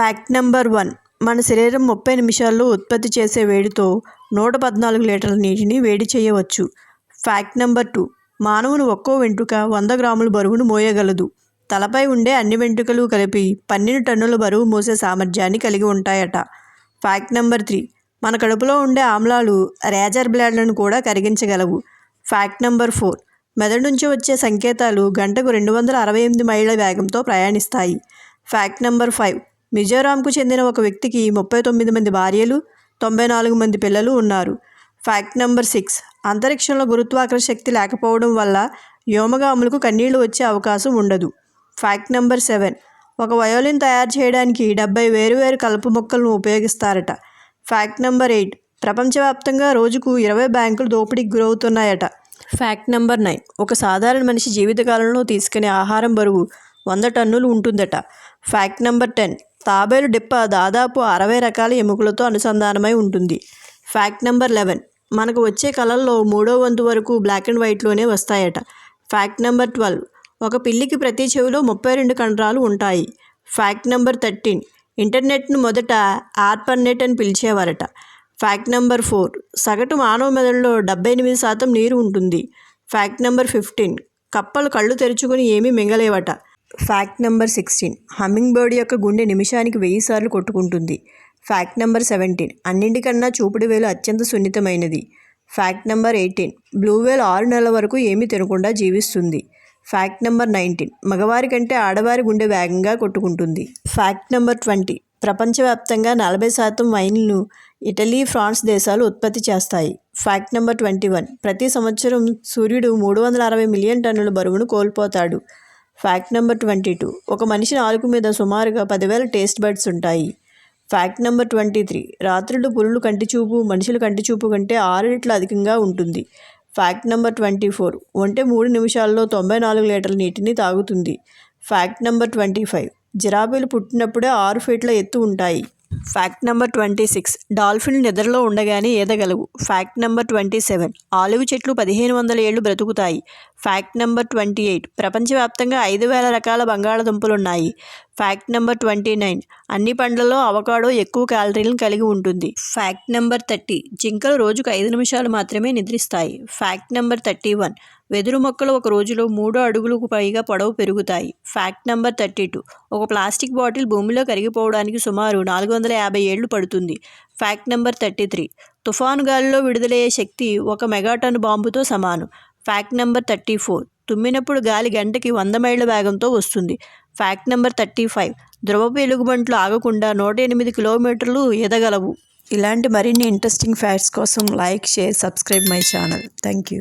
Fact number one. మన శరీరం ముప్పై నిమిషాల్లో ఉత్పత్తి చేసే వేడితో నూట పద్నాలుగు లీటర్ల నీటిని వేడి చేయవచ్చు. Fact number two. మానవుని ఒక్కో వెంట్రుక వంద గ్రాముల బరువును మోయగలదు. తలపై ఉండే అన్ని వెంట్రుకలు కలిపి పన్నెండు టన్నుల బరువు మోసే సామర్థ్యాన్ని కలిగి ఉంటాయట. Fact number three. మన కడుపులో ఉండే ఆమ్లాలు రేజర్ బ్లాడ్లను కూడా కరిగించగలవు. Fact number four. మెదడు నుంచి వచ్చే సంకేతాలు గంటకు రెండు వందల అరవై ఎనిమిది మైళ్ళ వేగంతో ప్రయాణిస్తాయి. Fact number five. మిజోరాంకు చెందిన ఒక వ్యక్తికి ముప్పై తొమ్మిది మంది భార్యలు తొంభై నాలుగు మంది పిల్లలు ఉన్నారు. Fact number six. అంతరిక్షంలో గురుత్వాకర్షణ శక్తి లేకపోవడం వల్ల వ్యోమగాములకు కన్నీళ్ళు వచ్చే అవకాశం ఉండదు. Fact number seven. ఒక వయోలిన్ తయారు చేయడానికి డెబ్బై వేరువేరు కలుపు మొక్కలను ఉపయోగిస్తారట. Fact number eight. ప్రపంచవ్యాప్తంగా రోజుకు ఇరవై బ్యాంకులు దోపిడీకి గురవుతున్నాయట. Fact number nine. ఒక సాధారణ మనిషి జీవితకాలంలో తీసుకునే ఆహారం బరువు వంద టన్నులు ఉంటుందట. Fact number ten. తాబేలు డిప్ప దాదాపు అరవై రకాల ఎముకలతో అనుసంధానమై ఉంటుంది. Fact number eleven. మనకు వచ్చే కళల్లో మూడో వంతు వరకు బ్లాక్ అండ్ వైట్లోనే వస్తాయట. Fact number twelve. ఒక పిల్లికి ప్రతి చెవిలో ముప్పై రెండు కండరాలు ఉంటాయి. Fact number thirteen. ఇంటర్నెట్ను మొదట ఆర్పర్నెట్ అని పిలిచేవారట. Fact number four. సగటు మానవ మెదడులో డెబ్బై ఎనిమిది శాతం నీరు ఉంటుంది. Fact number fifteen. కప్పలు కళ్ళు తెరుచుకుని ఏమీ మింగలేవట. Fact number sixteen. Humming bird యొక్క గుండె నిమిషానికి వెయ్యి సార్లు కొట్టుకుంటుంది. Fact number seventeen. అన్నింటికన్నా చూపుడు వేలు అత్యంత సున్నితమైనది. Fact number eighteen. Blue whale ఆరు నెలల వరకు ఏమీ తినకుండా జీవిస్తుంది. Fact number nineteen. మగవారి కంటే ఆడవారి గుండె వేగంగా కొట్టుకుంటుంది. Fact number twenty. ప్రపంచవ్యాప్తంగా నలభై శాతం వైన్లు ఇటలీ ఫ్రాన్స్ దేశాలు ఉత్పత్తి చేస్తాయి. Fact number twenty one. ప్రతి సంవత్సరం సూర్యుడు మూడు వందల అరవై మిలియన్ టన్నుల బరువును కోల్పోతాడు. ఫ్యాక్ట్ నెంబర్ ట్వంటీ టూ ఒక మనిషి నాలుగు మీద సుమారుగా పదివేల టేస్ట్ బడ్స్ ఉంటాయి. ఫ్యాక్ట్ నెంబర్ ట్వంటీ త్రీ రాత్రులు పులులు కంటి చూపు మనుషుల కంటి చూపు కంటే ఆరు రెట్లు అధికంగా ఉంటుంది. ఫ్యాక్ట్ నెంబర్ ట్వంటీ ఫోర్ ఒంటే మూడు నిమిషాల్లో తొంభై నాలుగు లీటర్ల నీటిని తాగుతుంది. ఫ్యాక్ట్ నెంబర్ ట్వంటీ ఫైవ్ జిరాబీలు పుట్టినప్పుడే ఆరు ఫీట్ల ఎత్తు ఉంటాయి. Fact number twenty six dolphin నిద్రలో ఉండగానే ఏదగలవు? Fact number twenty seven olive చెట్లు పదిహేను వందల ఏళ్ళు బ్రతుకుతాయి. ఫ్యాక్ట్ నెంబర్ ట్వంటీ ఎయిట్ ప్రపంచవ్యాప్తంగా ఐదు వేల రకాల బంగాళదుంపలు ఉన్నాయి ఫ్యాక్ట్ నెంబర్ ట్వంటీ నైన్. అన్ని పండ్లలో అవకాడో ఎక్కువ క్యాలరీలను కలిగి ఉంటుంది. Fact number thirty. జింకలు రోజుకు ఐదు నిమిషాలు మాత్రమే నిద్రిస్తాయి. Fact number thirty one. వెదురు మొక్కలు ఒక రోజులో మూడు అడుగులకు పైగా పొడవు పెరుగుతాయి. Fact number thirty two. ఒక ప్లాస్టిక్ బాటిల్ భూమిలో కరిగిపోవడానికి సుమారు నాలుగు వందల యాభై ఏళ్ళు పడుతుంది. Fact number thirty three. తుఫాను గాలిలో విడుదలయ్యే శక్తి ఒక మెగాటన్ బాంబుతో సమానం. Fact number thirty four. తుమ్మినప్పుడు గాలి గంటకి వంద మైళ్ళ వేగంతో వస్తుంది. Fact number thirty five. ధ్రువపు ఎలుగుబంట్లు ఆగకుండా నూట ఎనిమిది కిలోమీటర్లు ఎదగలవు. ఇలాంటి మరిన్ని ఇంట్రెస్టింగ్ ఫ్యాక్ట్స్ కోసం like share subscribe my channel. Thank you.